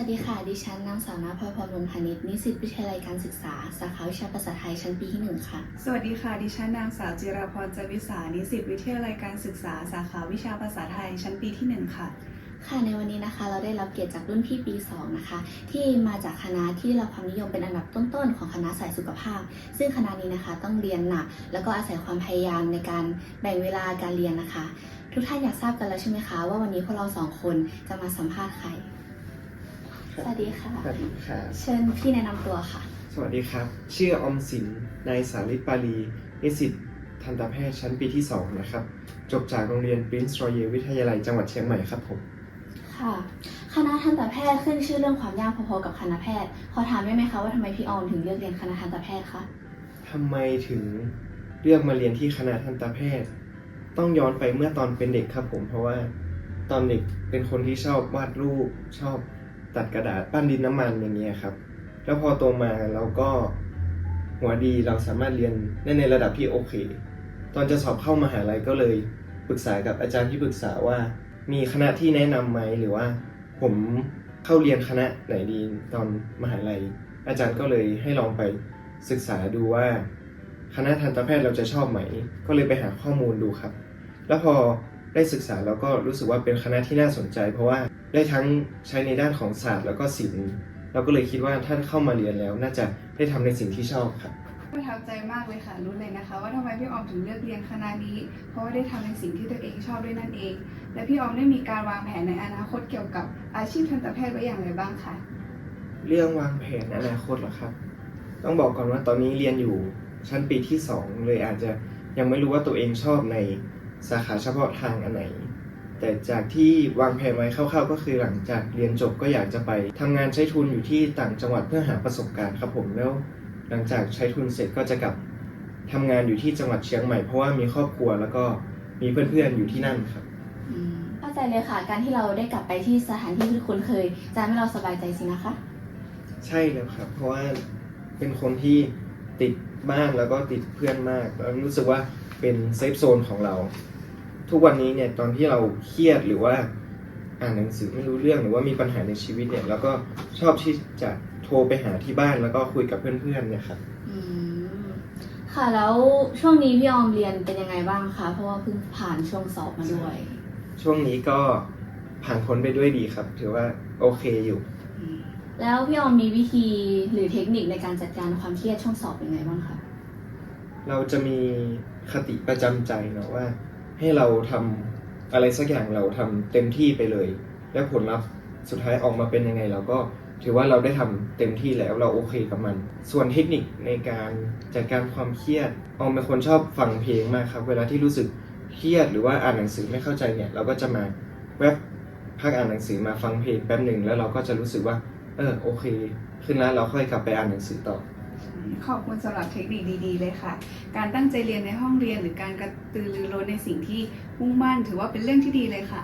วัสดีค่ะ ดิฉันนางสาวนาพรพรวงพานิชนิสิตวิทยาลัยการศึกษา สาขาวิชาภาษาไทยชั้นปีที่หนึ่งค่ะ สวัสดีค่ะ ดิฉันนางสาวจิราพรจวิสา นิสิตวิทยาลัยการศึกษา สาขาวิชาภาษาไทยชั้นปีที่หนึ่งค่ะ ค่ะ ในวันนี้นะคะ เราได้รับเกียรติจากรุ่นพี่ปี 2 นะคะ ที่มาจากคณะที่ได้รับความนิยมเป็นอันดับต้นๆ ของคณะสายสุขภาพ ซึ่งคณะนี้นะคะต้องเรียนหนัก แล้วก็อาศัยความพยายามในการแบ่งเวลาการเรียนนะคะ ทุกท่านอยากทราบกันแล้วใช่ไหมคะว่าวันนี้พวกเราสองคนจะมาสัมภาษณ์ใคร สวัสดีค่ะ สวัสดีครับเชิญพี่แนะนำตัวค่ะ สวัสดีครับ ชื่ออมสิน นายสาริตปาลีนิสิตทันตแพทย์ชั้นปีที่ 2 นะครับ จบจากโรงเรียนปรินซ์รอยัลวิทยาลัยจังหวัดเชียงใหม่ครับผม ค่ะ คณะทันตแพทย์ขึ้นชื่อเรื่องความยากพอๆกับคณะแพทย์ ขอถามได้ไหมคะว่าทำไมพี่ออมถึงเลือกเรียนคณะทันตแพทย์คะ ทำไมถึงเลือกมาเรียนที่คณะทันตแพทย์ ต้องย้อนไปเมื่อตอนเป็นเด็กครับผม เพราะว่าตอนเด็กเป็นคนที่ชอบวาดรูปชอบ ตัดกระดาษปั้นดินน้ำมันอย่างเงี้ยครับ แล้วพอโตมาเราก็หัวดีเราสามารถเรียนได้ในระดับที่โอเค ตอนจะสอบเข้ามหาลัยก็เลยปรึกษากับอาจารย์ที่ปรึกษาว่า มีคณะที่แนะนำไหมหรือว่า ผมเข้าเรียนคณะไหนดีตอนมหาลัย อาจารย์ก็เลยให้ลองไปศึกษาดูว่าคณะทันตแพทย์เราจะชอบไหม ก็เลยไปหาข้อมูลดูครับ แล้วพอได้ศึกษาแล้วก็รู้สึกว่าเป็นคณะที่น่าสนใจ เพราะว่า ได้ทั้งใช้ในด้านของศาสตร์แล้วก็ศิลป์เราก็เลยคิดว่าถ้าเข้ามาเรียนแล้ว น่าจะได้ทำในสิ่งที่ชอบครับประทับใจมากเลยค่ะรู้เลยนะคะ ว่าทำไมพี่ออมถึงเลือกเรียนคณะนี้ เพราะว่าได้ทำในสิ่งที่ตัวเองชอบด้วยนั่นเอง และพี่ออมได้มีการวางแผนในอนาคตเกี่ยวกับอาชีพทันตแพทย์ไว้อย่างไรบ้างคะเรื่องวางแผนอนาคตเหรอครับ ต้องบอกก่อนว่าตอนนี้เรียนอยู่ชั้นปีที่ 2 เลยอาจจะยังไม่รู้ว่าตัวเองชอบในสาขาเฉพาะทางอันไหน แต่จากที่วางแผนไว้คร่าวๆ ก็คือหลังจากเรียนจบก็อยากจะไปทำงานใช้ทุนอยู่ที่ต่างจังหวัดเพื่อหาประสบการณ์ครับผมแล้ว หลังจากใช้ทุนเสร็จก็จะกลับทำงานอยู่ที่จังหวัดเชียงใหม่เพราะว่ามีครอบครัวแล้วก็มีเพื่อนๆอยู่ที่นั่นครับอืมเข้าใจเลยค่ะ การที่เราได้กลับไปที่สถานที่ที่คุ้นเคยจะทำให้เราสบายใจสินะคะ ใช่แล้วครับ เพราะว่าเป็นคนที่ติดบ้านแล้วก็ติดเพื่อนมากแล้วรู้สึกว่าเป็นเซฟโซนของเรา ทุกวันนี้เนี่ยตอนที่เราเครียดหรือว่าอ่านหนังสือไม่รู้เรื่องหรือว่ามีปัญหาในชีวิตเนี่ยเราก็ชอบที่จะโทรไปหาที่บ้านแล้วก็คุยกับเพื่อนๆเนี่ยครับอืมค่ะแล้วช่วงนี้พี่ออมเรียนเป็นยังไงบ้างคะเพราะว่าเพิ่งผ่านช่วงสอบมาด้วย ช่วงนี้ก็ผ่านพ้นไปด้วยดีครับ ถือว่าโอเคอยู่อืมแล้วพี่ออมมีวิธีหรือเทคนิคในการจัดการความเครียดช่วงสอบยังไงบ้างคะเราจะมีคติประจำใจเนาะว่า ให้เราทำอะไรสักอย่างเราทำเต็มที่ไปเลย แล้วผลลัพธ์สุดท้ายออกมาเป็นยังไงเราก็ถือว่าเราได้ทำเต็มที่แล้วเราโอเคกับมัน ส่วนเทคนิคในการจัดการความเครียดออมเป็นคนชอบฟังเพลงมากครับ เวลาที่รู้สึกเครียดหรือว่าอ่านหนังสือไม่เข้าใจเนี่ย เราก็จะมาแวบพักอ่านหนังสือมาฟังเพลงแป๊บหนึ่งแล้วเราก็จะรู้สึกว่า เออโอเค ขึ้นแล้วเราค่อยกลับไปอ่านหนังสือต่อ ขอบคุณสำหรับเทคนิคดีๆเลยค่ะ การตั้งใจเรียนในห้องเรียนหรือการกระตือรือร้นในสิ่งที่มุ่งมั่นถือว่าเป็นเรื่องที่ดีเลยค่ะ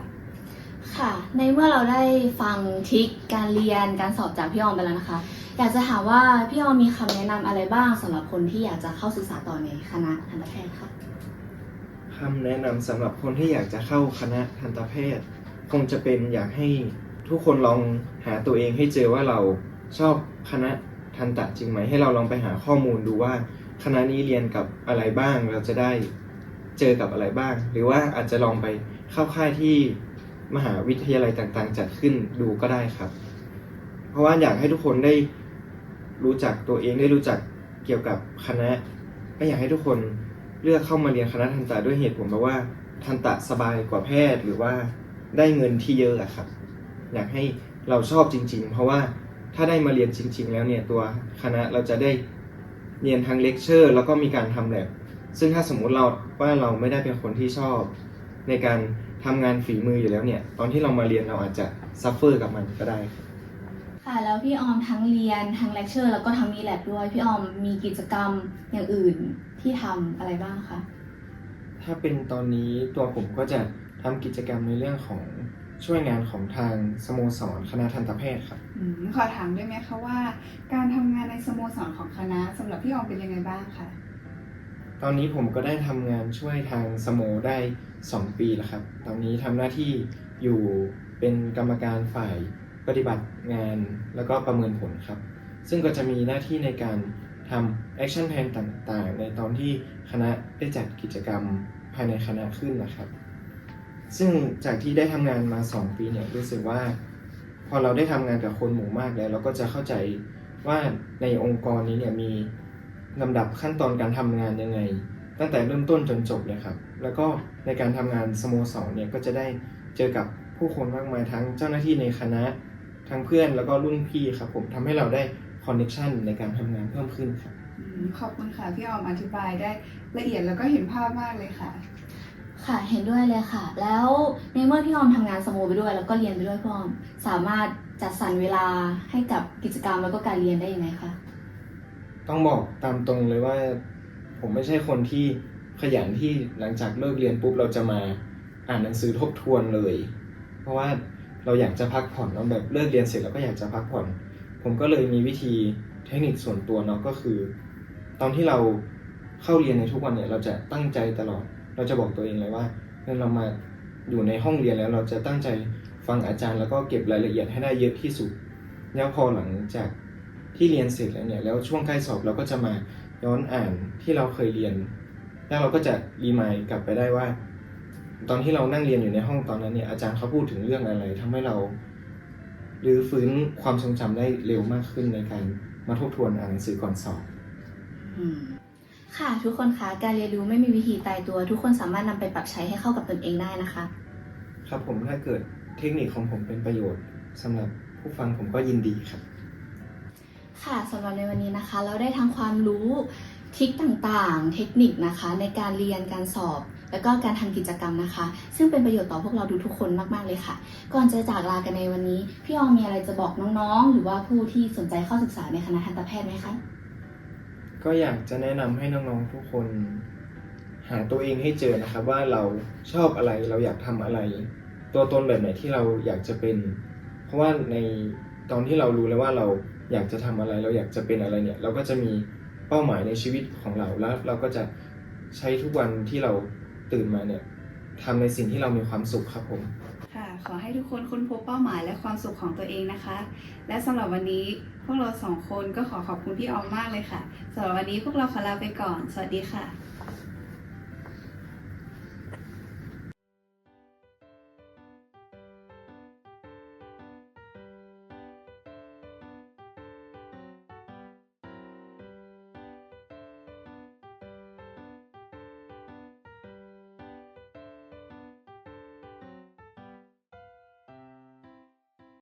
ค่ะ ในเมื่อเราได้ฟังทริคการเรียนการสอบจากพี่ออมไปแล้วนะคะ อยากจะถามว่าพี่ออมมีคำแนะนำอะไรบ้างสำหรับคนที่อยากจะเข้าศึกษาต่อในคณะทันตแพทย์ค่ะ คำแนะนำสำหรับคนที่อยากจะเข้าคณะทันตแพทย์ คงจะเป็นอยากให้ทุกคนลองหาตัวเองให้เจอว่าเราชอบคณะ ทันตะจริงไหม ให้เราลองไปหาข้อมูลดูว่าคณะนี้เรียนกับอะไรบ้างเราจะได้เจอกับอะไรบ้าง หรือว่าอาจจะลองไปเข้าค่ายที่มหาวิทยาลัยต่างๆ จัดขึ้นดูก็ได้ครับ เพราะว่าอยากให้ทุกคนได้รู้จักตัวเองได้รู้จักเกี่ยวกับคณะก็อยากให้ทุกคนเลือกเข้ามาเรียนคณะทันตะด้วยเหตุผลเพราะว่าทันตะสบายกว่าแพทย์หรือว่าได้เงินที่เยอะอะครับ อยากให้เราชอบจริง ๆ เพราะว่า ถ้าได้มาเรียนจริง ๆ แล้วเนี่ยตัวคณะเราจะได้เรียนทั้งเลคเชอร์ แล้วก็มีการทำแลบซึ่งถ้าสมมุติเราว่าเราไม่ได้เป็นคนที่ชอบ ในการทำงานฝีมืออยู่แล้วเนี่ย ตอนที่เรามาเรียนเราอาจจะซัฟเฟอร์กับมันก็ได้ครับค่ะแล้วพี่ออมทั้งเรียนทั้งเลคเชอร์ แล้วก็ทั้งมีแลบด้วยพี่ออมมีกิจกรรมอย่างอื่นที่ทำอะไรบ้างคะถ้าเป็นตอนนี้ตัวผมก็จะทำกิจกรรมในเรื่องของ ช่วยงานของทางสโมสรคณะทันตแพทย์ครับ อืมขอถามได้ไหมคะว่า การทำงานในสโมสรของคณะสำหรับพี่ออมเป็นยังไงบ้างคะตอนนี้ผมก็ได้ทำงานช่วยทางสโมได้ 2 ปีแล้วครับ ตอนนี้ทำหน้าที่อยู่เป็นกรรมการฝ่ายปฏิบัติงานแล้วก็ประเมินผลครับ ซึ่งก็จะมีหน้าที่ในการทำ action plan ต่างๆ ในตอนที่คณะได้จัดกิจกรรมภายในคณะขึ้นนะครับ ซึ่งจากที่ได้ทำงานมา 2 ปีเนี่ยรู้สึกว่า พอเราได้ทำงานกับคนหมู่มากแล้ว เราก็จะเข้าใจว่าในองค์กรนี้เนี่ยมีลำดับขั้นตอนการทำงานยังไง ตั้งแต่เริ่มต้นจนจบเลยครับ แล้วก็ในการทำงานสโมสรเนี่ยก็จะได้เจอกับผู้คนมากมายทั้งเจ้าหน้าที่ในคณะทั้งเพื่อนแล้วก็รุ่นพี่ครับผมทำให้เราได้คอนเน t ชันในการทำงานเพิ่มขึ้นครับขอบคุณค่ะพี่ออมอธิบายได้ละเอียดแล้วก็เห็นภาพมากเลยค่ะ ค่ะเห็นด้วยเลยค่ะ แล้วในเมื่อพี่ออมทำงานสโมไปด้วย แล้วก็เรียนไปด้วยพี่ออมสามารถจัดสรรเวลาให้กับกิจกรรมแล้วก็การเรียนได้ยังไงคะต้องบอกตามตรงเลยว่า ผมไม่ใช่คนที่ขยันที่หลังจากเลิกเรียนปุ๊บเราจะมาอ่านหนังสือทบทวนเลย เพราะว่าเราอยากจะพักผ่อนเนาะแบบเลิกเรียนเสร็จแล้วก็อยากจะพักผ่อน ผมก็เลยมีวิธีเทคนิคส่วนตัวเนาะก็คือ ตอนที่เราเข้าเรียนในทุกวันเนี่ยเราจะตั้งใจตลอด เราจะบอกตัวเองเลยว่าเมื่อเรามาอยู่ในห้องเรียนแล้วเราจะตั้งใจฟังอาจารย์แล้วก็เก็บรายละเอียดให้ได้เยอะที่สุด แล้วพอหลังจากที่เรียนเสร็จแล้วเนี่ย แล้วช่วงใกล้สอบเราก็จะมาย้อนอ่านที่เราเคยเรียน แล้วเราก็จะรีมายกลับไปได้ว่า ตอนที่เรานั่งเรียนอยู่ในห้องตอนนั้นเนี่ยอาจารย์เขาพูดถึงเรื่องอะไรทำให้เราหรือฟื้นความทรงจำได้เร็วมากขึ้นในการมาทบทวนอ่านหนังสือก่อนสอบ อืม ค่ะทุกคนคะการเรียนรู้ไม่มีวิธีตายตัว ทุกคนสามารถนำไปปรับใช้ให้เข้ากับตนเองได้นะคะ ครับผมถ้าเกิดเทคนิคของผมเป็นประโยชน์สำหรับผู้ฟังผมก็ยินดีครับ ค่ะสำหรับในวันนี้นะคะ เราได้ทั้งความรู้ทริคต่างๆ เทคนิคนะคะ ในการเรียนการสอบ แล้วก็การทำกิจกรรมนะคะ ซึ่งเป็นประโยชน์ต่อพวกเราทุกๆคนมากๆเลยค่ะ ก่อนจะจากลากันในวันนี้ พี่ออมมีอะไรจะบอกน้องๆ หรือว่าผู้ที่สนใจเข้าศึกษาในคณะทันตแพทย์ไหมคะ ก็อยากจะแนะนำให้น้องๆทุกคน หาตัวเองให้เจอนะครับ ว่าเราชอบอะไรเราอยากทำอะไร ตัวตนแบบไหนที่เราอยากจะเป็น เพราะว่าในตอนที่เรารู้แล้วว่าเราอยากจะทำอะไรเราอยากจะเป็นอะไรเนี่ย เราก็จะมีเป้าหมายในชีวิตของเราแล้ว เราก็จะใช้ทุกวันที่เราตื่นมาเนี่ยทำในสิ่งที่เรามีความสุขครับผม ขอให้ทุกคนค้นพบเป้าหมายและความสุขของตัวเองนะคะ และสำหรับวันนี้พวกเราสองคนก็ขอขอบคุณพี่ออมมากเลยค่ะสำหรับวันนี้พวกเราขอลาไปก่อน สวัสดีค่ะ